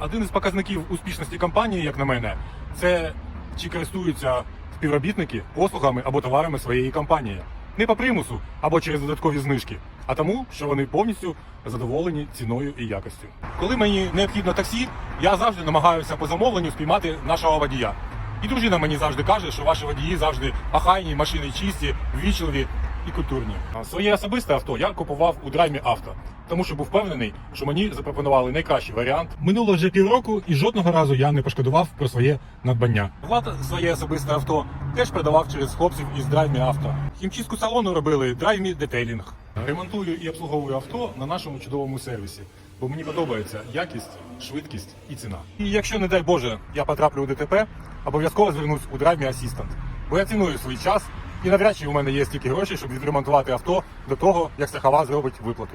Один із показників успішності компанії, як на мене, це чи користуються співробітники послугами або товарами своєї компанії. Не по примусу або через додаткові знижки, а тому, що вони повністю задоволені ціною і якістю. Коли мені необхідно таксі, я завжди намагаюся по замовленню спіймати нашого водія. І дружина мені завжди каже, що ваші водії завжди ахайні, машини чисті, ввічливі і культурні. Своє особисте авто я купував у драймі авто, тому що був впевнений, що мені запропонували найкращий варіант. Минуло вже півроку, і жодного разу я не пошкодував про своє надбання. Влад своє особисте авто теж продавав через хлопців із драймі авто. Хімчистку салону робили драймі детейлінг. Ремонтую і обслуговую авто на нашому чудовому сервісі, бо мені подобається якість, швидкість і ціна. І якщо, не дай Боже, я потраплю у ДТП, обов'язково звернусь у драймі асістент, бо я ціную свій час і навряд чи у мене є стільки грошей, щоб відремонтувати авто до того, як страхова зробить виплату.